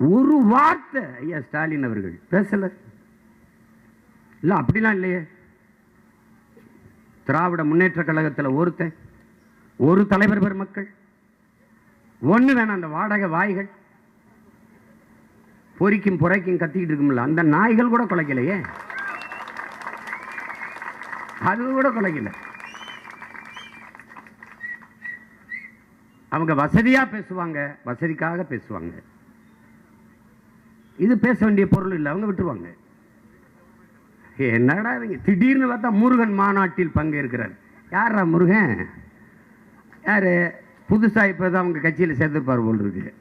ஒரு வார்த்தை ஐயா ஸ்டாலின் அவர்கள் பேசல. இல்ல அப்படிலாம் இல்லையே. திராவிட முன்னேற்ற கழகத்தில் ஒருத்தன் ஒரு தலைவர் பெருமக்கள் ஒண்ணு வேணாம் அந்த வாடகை வாய்கள். பொறிக்கும் புறைக்கும் கத்திக்கிட்டு இருக்கும்ல அந்த நாய்கள் கூட குலைக்கலையே. அது கூட குலைக்கல. அவங்க வசதியா பேசுவாங்க வசதிக்காக பேசுவாங்க. இது பேச வேண்டிய பொருள் இல்லை அவங்க விட்டுருவாங்க. என்னடா இவங்க? திடீர்னு பார்த்தா முருகன் மாநாட்டில் பங்கேற்கிறார். யாரா முருகன்? யாரு? புதுசா இப்பதான் அவங்க கட்சியில் சேர்ந்துருப்பார் போல் இருக்கு.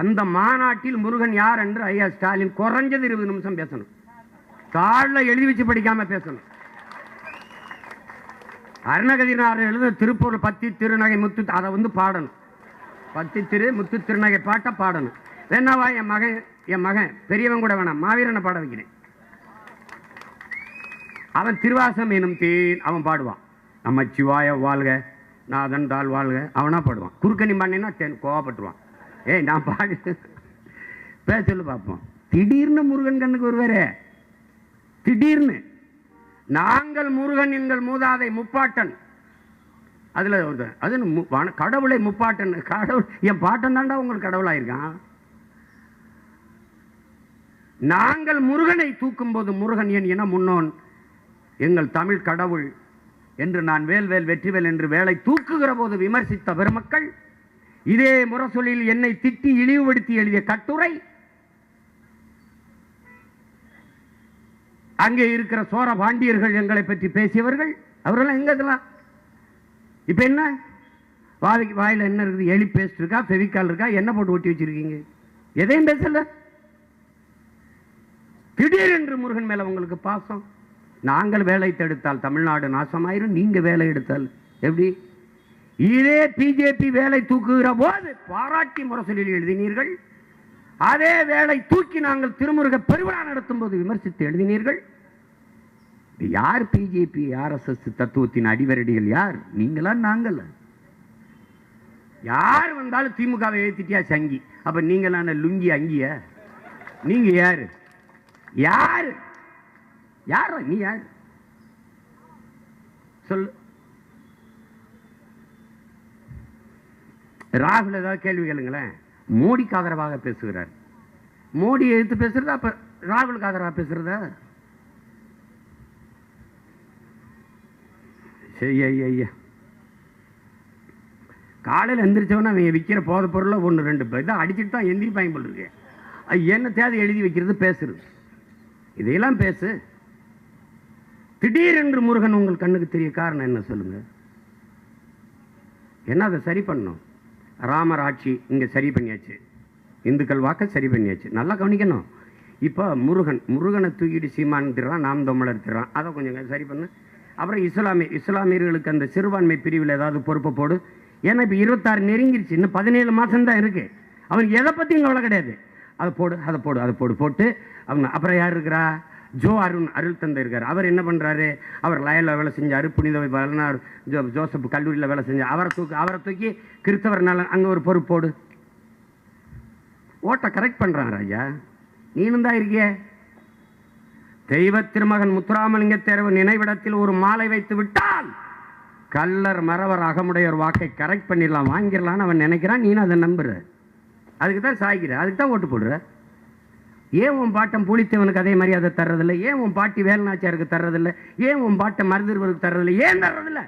அந்த மாநாட்டில் முருகன் யார் என்று ஐயா ஸ்டாலின் குறைஞ்சது இருபது நிமிஷம் பேசணும். தாழில் எழுதி வச்சு படிக்காம பேசணும். அருணகதினார் எழுத திருப்பூர் பத்தி திருநகை முத்து அதை வந்து பாடணும். பத்தி திரு முத்து திருநகை பாட்டை பாடணும். வேணாவா என் மகன் என் மகன் பெரியவன் கூட வேணாம் மாவீரனை பாட வைக்கிறேன். அவன் திருவாசம் எனும் தேன் அவன் பாடுவான். நம்ம சிவாய வாழ்க நாதன் தாள் வாழ்க அவனா பாடுவான். குறுக்கணி பண்ணினா தேன் கோவப்பட்டுருவான். ஏய் நான் பாடு பேச சொல்லு பார்ப்போம் திடீர்னு முருகன் கண்ணுக்கு ஒருவரே திடீர்னு. நாங்கள் முருகன் எங்கள் மூதாதை முப்பாட்டன். அதுல ஒரு அது கடவுளை முப்பாட்டன் கடவுள் என் பாட்டன் தாண்டா உங்களுக்கு கடவுளாயிருக்கான். நாங்கள் முருகனை தூக்கும் போது முருகன் என் இன முன்னோன். எங்கள் தமிழ் கடவுள் என்று நான் வேல்வேல் வெற்றிவேல் என்று வேலை தூக்குகிற போது விமர்சித்த பெருமக்கள் இதே முரசொலியில் என்னை திட்டி இழிவுபடுத்தி எழுதிய கட்டுரை. அங்கே இருக்கிற சோர பாண்டியர்கள் எங்களை பற்றி பேசியவர்கள் அவரெல்லாம் எங்க இதெல்லாம் இப்ப என்ன? வாய்க்கு வாயில என்ன இருக்குது? எலி பேஸ்ட் இருக்கா? ஃபெவிக்கால் இருக்கா? என்ன போட்டு ஒட்டி வச்சிருக்கீங்க? எதையும் பேசல. திடீரென்று முருகன் மேல உங்களுக்கு பாசம். நாங்கள் வேலை தடுத்தால் தமிழ்நாடு நாசமாயிரும். நீங்க வேலை எடுத்தால் எப்படி? இதே பிஜேபி வேலை தூக்குகிற போது பாராட்டி முரசொலியில் எழுதினீர்கள். அதே வேலை தூக்கி நாங்கள் திருமுருக பெருவிழா நடத்தும் போது விமர்சித்து எழுதினீர்கள். யார் பிஜேபி ஆர்எஸ்எஸ் தத்துவத்தின் அடிவரடிகள் யார்? நீங்களா நாங்கள. யார் வந்தாலும் திமுகவை ஏத்திட்டியா சங்கி? அப்ப நீங்களான லுங்கி அங்கிய? நீங்க யாரு? யாரு? யார்? நீ யார்? சொல்லு. ராகுல் ஏதாவது கேள்வி கேளுங்களேன். மோடிக்கு ஆதரவாக பேசுகிறார். மோடி எதிர்த்து பேசுறதா? அப்ப ராகுலுக்கு ஆதரவாக பேசுறதா? சரி ஐயா காலையில் எந்திரிச்சவன அவங்க விற்கிற போத பொருளை ஒன்று ரெண்டு பேர் தான் அடிச்சுட்டு தான் எந்திரிப்பாங்க போல் இருக்கு. அது என்ன தேவை எழுதி வைக்கிறது பேசுறது. இதையெல்லாம் பேசு. திடீரென்று முருகன் உங்கள் கண்ணுக்கு தெரிய காரணம் என்ன சொல்லுங்க? என்ன அதை சரி பண்ணணும்? ராமர் ஆட்சி இங்கே சரி பண்ணியாச்சு. இந்துக்கள் வாக்க சரி பண்ணியாச்சு. நல்லா கவனிக்கணும். இப்போ முருகன் முருகனை தூக்கிட்டு சீமான் திடுறான் நாம் தமிழர் திடுறான் அதை கொஞ்சம் சரி பண்ணு. அப்புறம் இஸ்லாமிய இஸ்லாமியர்களுக்கு அந்த சிறுபான்மை பிரிவில் ஏதாவது பொறுப்பை போடு. ஏன்னா இப்போ இருபத்தாறு நெருங்கிருச்சு. இன்னும் பதினேழு மாதம் தான் இருக்குது அவனுக்கு எதை பற்றியும் கவலை கிடையாது. அதை போடு அதை போடு அதை போடு போட்டு அவங்க அப்புறம் யார் இருக்கிறா? ஜோ அருண் அருள் தந்தை இருக்கார். அவர் என்ன பண்ணுறாரு அவர் லயலில் வேலை செஞ்சார் புனித வளனார் ஜோ ஜோசப் கல்லூரியில் வேலை செஞ்சார் அவரை தூக்கி அவரை தூக்கி கிறிஸ்தவர் நலன் அங்கே ஒரு பொறுப்பு போடு. ஓட்டை கரெக்ட் பண்ணுறான் ராஜா. நீனும் தான் இருக்கியே. தெய்வ திருமகன் முத்துராமலிங்க தேர்வு நினைவிடத்தில் ஒரு மாலை வைத்து விட்டால் கல்லர் மறவர் அகமுடையர் வாக்கை கரெக்ட் பண்ணிடலாம் வாங்கிடலாம்னு அவன் நினைக்கிறான். நீனும் அதை நம்புற. அதுக்கு தான் சாய்கிற. அதுக்கு தான் ஓட்டு போடுற. ஏன் உன் பாட்டம் புளித்தவனுக்கு அதே மரியாதை தர்றதில்லை? ஏன் உன் பாட்டி வேலுநாச்சியாருக்கு தர்றதில்லை? ஏன் உன் பாட்டை மருதுவருக்கு தர்றதில்லை? ஏன் தர்றதில்லை?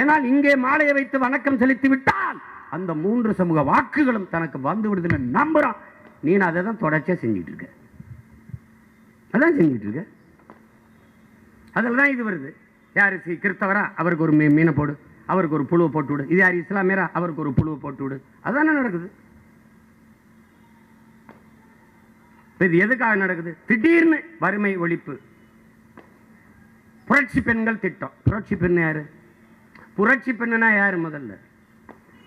ஏனால் இங்கே மாலையை வைத்து வணக்கம் செலுத்தி விட்டால் அந்த மூன்று சமூக வாக்குகளும் தனக்கு வந்து விடுதுன்னு நம்புறான். நீ அதை தான் தொடர்ச்சியாக செஞ்சுட்டு இருக்க. அதான் செஞ்சுட்டு இருக்க. அதில் தான் இது வருது. யார் சி- கிறிஸ்தவரா? அவருக்கு ஒரு மீ மீனை போடு. அவருக்கு ஒரு புழுவை போட்டு விடு. இது யார் இஸ்லாமியரா? அவருக்கு ஒரு புழுவை போட்டு விடு. அதுதானே நடக்குது. இது எதுக்காக நடக்குது? திடீர்னு வறுமை ஒழிப்பு. புரட்சி பெண்கள் திட்டம். புரட்சி பெண் யாரு? புரட்சி பெண்ணுனா யாரு முதல்ல?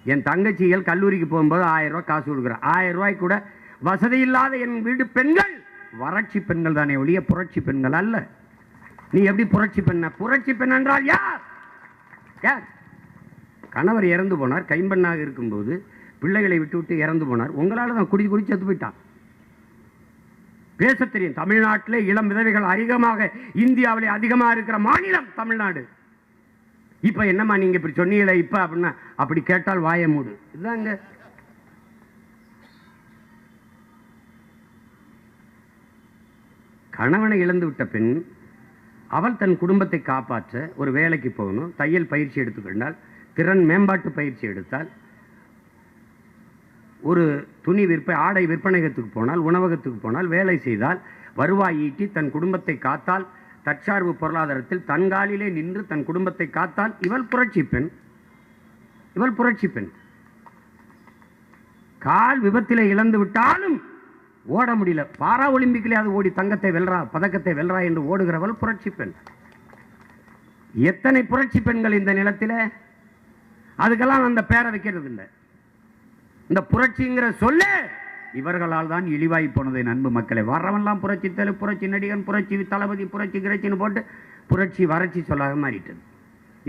என் தங்கச்சிகள் கல்லூரிக்கு போகும்போது ஆயிரம் ரூபாய் காசு கொடுக்குறேன் ஆயிரம் ரூபாய்க்கு கூட வசதி இல்லாத என் வீடு பெண்கள். வறட்சி பெண்கள் தானே ஒழிய புரட்சி பெண்கள் அல்ல. நீ எப்படி புரட்சி பெண்ண? புரட்சி பெண் என்றால் யார்? யார்? கணவர் இறந்து போனார். கைம்பெண்ணாக இருக்கும்போது பிள்ளைகளை விட்டு விட்டு இறந்து போனார். உங்களால் தான் குடி குடி செத்து போயிட்டான். பேச தெரியும். தமிழ்நாட்டிலே இளம் விதவைகள் அதிகமாக இந்தியாவிலே அதிகமாக இருக்கிற மாநிலம் தமிழ்நாடு. இப்ப என்னம்மா நீங்க இப்படி சொன்னீங்களே இப்ப அப்படின்னா அப்படி கேட்டால் வாய மூடு. இதாங்க. கணவனை இழந்து விட்ட பெண் அவள் தன் குடும்பத்தை காப்பாற்ற ஒரு வேலைக்கு போகணும். தையல் பயிற்சி எடுத்துக்கொண்டால் திறன் மேம்பாட்டு பயிற்சி எடுத்தால் ஒரு துணி விற்ப ஆடை விற்பனைகத்துக்கு போனால் உணவகத்துக்கு போனால் வேலை செய்தால் வருவாய் ஈட்டி தன் குடும்பத்தை காத்தால் தற்சார்பு பொருளாதாரத்தில் தன் காலிலே நின்று தன் குடும்பத்தை காத்தால் இவள் புரட்சி பெண். இவள் புரட்சி பெண். கால் விபத்தில் இழந்து விட்டாலும் ஓட முடியல. பாரா ஒலிம்பிக்கிலே ஓடி தங்கத்தை வெல்றா பதக்கத்தை வெல்றா என்று ஓடுகிறவள் புரட்சி பெண். எத்தனை புரட்சி பெண்கள் இந்த நிலத்தில்? அதுக்கெல்லாம் அந்த பேரை வைக்கிறது இல்லை இந்த புரட்சிங்கிற சொல்லு இவர்களால் தான் இழிவாய் போனது நண்பு மக்களை. வர்றவன்லாம் புரட்சி தலை புரட்சி நடிகன் புரட்சி தளபதி புரட்சி கிரட்சின்னு போட்டு புரட்சி வறட்சி சொல்லாக மாறிட்டது.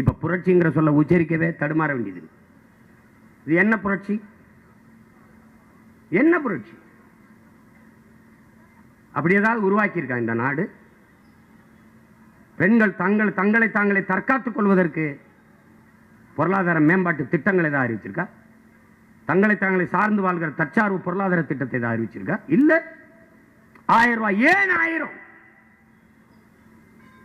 இப்போ புரட்சிங்கிற சொல்ல உச்சரிக்கவே தடுமாற வேண்டியது இது என்ன புரட்சி? என்ன புரட்சி? அப்படி ஏதாவது உருவாக்கியிருக்கா இந்த நாடு. பெண்கள் தங்கள் தங்களை தாங்களை தற்காத்துக் கொள்வதற்கு பொருளாதார மேம்பாட்டு திட்டங்களை தான் அறிவிச்சிருக்கா? தங்களை தாங்களை சார்ந்து வாழ்கிற தற்சார்பு பொருளாதார திட்டத்தை தான் அறிவிச்சிருக்கா? இல்ல. ஆயிரம் ரூபாய் ஏன் ஆயிரம்?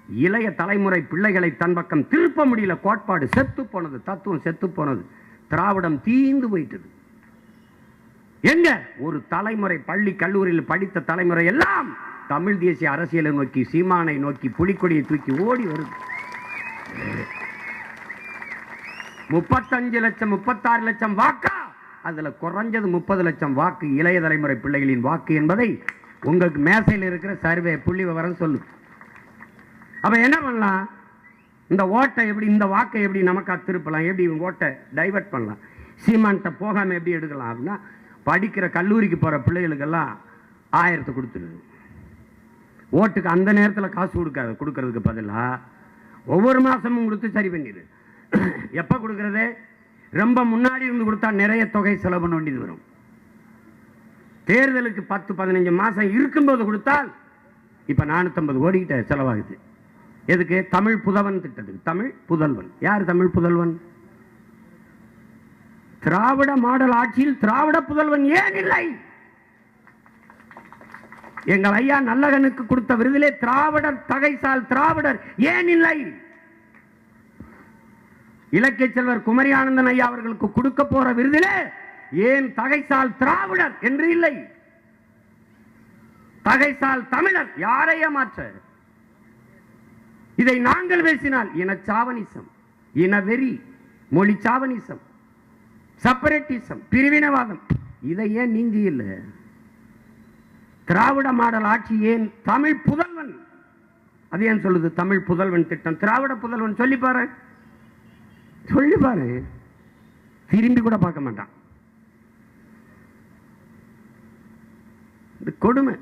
இளைய தலைமுறை பிள்ளைகளை தன் பக்கம் திருப்ப முடியல. கோட்பாடு செத்து போனது தத்துவம் செத்து போனது. திராவிடம் தீந்து போயிட்டது எங்க? ஒரு தலைமுறை பள்ளி கல்லூரியில் படித்த தலைமுறை எல்லாம் தமிழ் தேசிய அரசியலை நோக்கி சீமானை நோக்கி புலிக்கொடியை தூக்கி ஓடி வருது. முப்பத்தஞ்சு லட்சம் முப்பத்தாறு லட்சம் வாக்கா? அதுல குறைஞ்சது முப்பது லட்சம் வாக்கு இளைய தலைமுறை பிள்ளைகளின் வாக்கு என்பதை உங்களுக்கு மேசையில் இருக்கிற சர்வே புள்ளி விவரம் சொல்லு. அப்ப என்ன பண்ணலாம்? இந்த ஓட்டை எப்படி இந்த வாக்கை எப்படி நமக்கா திருப்பலாம்? எப்படி ஓட்டை டைவர்ட் பண்ணலாம்? சீமான்கிட்ட போகாம எப்படி எடுக்கலாம் அப்படின்னா படிக்கிற கல்லூரிக்கு போகிற பிள்ளைகளுக்கெல்லாம் ஆயிரத்தை கொடுத்துருது. ஓட்டுக்கு அந்த நேரத்தில் காசு கொடுக்காது கொடுக்கறதுக்கு பதிலாக ஒவ்வொரு மாதமும் கொடுத்து சரி பண்ணிடு எப்போ கொடுக்கறது? ரொம்ப முன்னாடி இருந்து கொடுத்தா நிறைய தொகை செலவு பண்ண வேண்டியது வரும். தேர்தலுக்கு பத்து பதினஞ்சு மாதம் இருக்கும்போது கொடுத்தால் இப்போ நானூற்றம்பது கோடிக்கிட்ட செலவாகுது. எதுக்கு? தமிழ் புதவன் திட்டத்துக்கு. தமிழ் புதல்வன். யார் தமிழ் புதல்வன்? திராவிட மாடல் ஆட்சியில் திராவிட புதல்வன் ஏன் இல்லை? எங்கள் ஐயா நல்லகனுக்கு கொடுத்த விருதிலே திராவிடர் தகைசால் திராவிடர் ஏன் இல்லை? இலக்கிய செல்வர் குமரி ஆனந்தன் ஐயா அவர்களுக்கு கொடுக்க போற விருதிலே ஏன் தகைசால் திராவிடர் என்று இல்லை? தகைசால் தமிழர் யாரை ஏமாற்ற இதை நாங்கள் பேசினால் இனச்சாவனிசம் இனவெறி மொழி சாவனிசம் செப்பரேட்டிசம் பிரிவினவாதம். இதை ஏன் நீங்கி இல்லை? திராவிட மாடல் ஆட்சி ஏன் தமிழ் புதல்வன்? அது ஏன் சொல்லுது தமிழ் புதல்வன் திட்டம்? திராவிட புதல்வன் சொல்லி பாரு. சொல்லி பாரு. திரும்பி கூட பார்க்க மாட்டான். கொடுமை.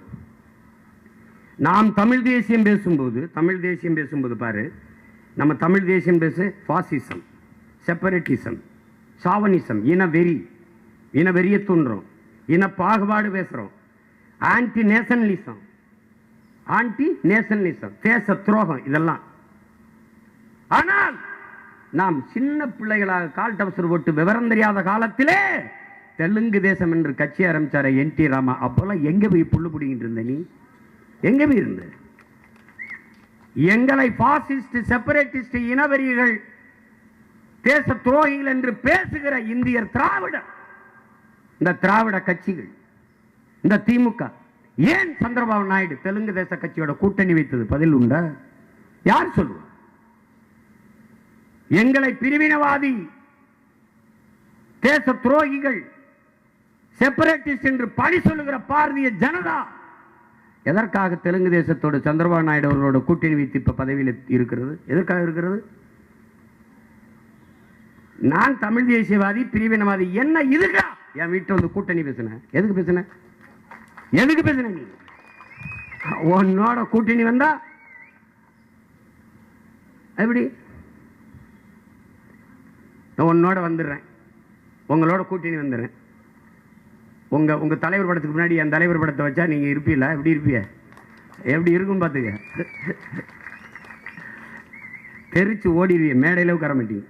நாம் தமிழ் தேசியம் பேசும்போது தமிழ் தேசியம் பேசும்போது பாரு. நம்ம தமிழ் தேசியம் பேசு ஃபாசிசம் செப்பரேட்டிசம் சாவனிசம் இன வெறி இன வெறிய தூண்டுறோம் இன பாகுபாடு பேசுகிறோம் ஆன்டி நேஷனலிசம் ஆன்டி நேஷனலிசம் தேச துரோகம் இதெல்லாம். ஆனால் நாம் சின்ன பிள்ளைகளாக கால் டவசர் போட்டு விவரம் தெரியாத காலத்திலே தெலுங்கு தேசம் என்று கட்சி ஆரம்பிச்சார என் டி ராமா அப்போல்லாம் எங்கே போய் புல்லு பிடிக்கிட்டு இருந்த நீ? எங்கே போய் இருந்த? எங்களை பாசிஸ்ட் செப்பரேட்டிஸ்ட் இனவெறிகள் தேச துரோகிகள் என்று பேசுகிற இந்தியர் திராவிடர். இந்த திராவிட கட்சிகள் இந்த திமுக ஏன் சந்திரபாபு நாயுடு தெலுங்கு தேச கட்சியோட கூட்டணி வைத்தது பதில் உண்டா? யார் சொல்லுவார் எங்களை பிரிவினவாதி தேச துரோகிகள் செப்பரேட்டிஸ்ட் என்று பழி சொல்லுகிற பாரதிய ஜனதா எதற்காக தெலுங்கு தேசத்தோடு சந்திரபாபு நாயுடு அவர்களோட கூட்டணி வைத்து இப்ப பதவியில் இருக்கிறது? எதற்காக இருக்கிறது? நான் தமிழ் தேசியவாதி பிரிவினவாதி என்ன இதுக்கா? என் வீட்டை வந்து கூட்டணி பேசுனேன் எதுக்கு பேசுன? எதுக்கு பேசுன நீ? உன்னோட கூட்டணி வந்தா எப்படி? நான் உன்னோட வந்துடுறேன். உங்களோட கூட்டணி வந்துடுறேன். உங்க உங்க தலைவர் படத்துக்கு முன்னாடி என் தலைவர் படத்தை வச்சா நீங்க இருப்பீல எப்படி இருப்பீங்க? எப்படி இருக்கும் பார்த்துக்க தெரிச்சு ஓடிடுவீங்க மேடையில உட்கார மாட்டீங்க.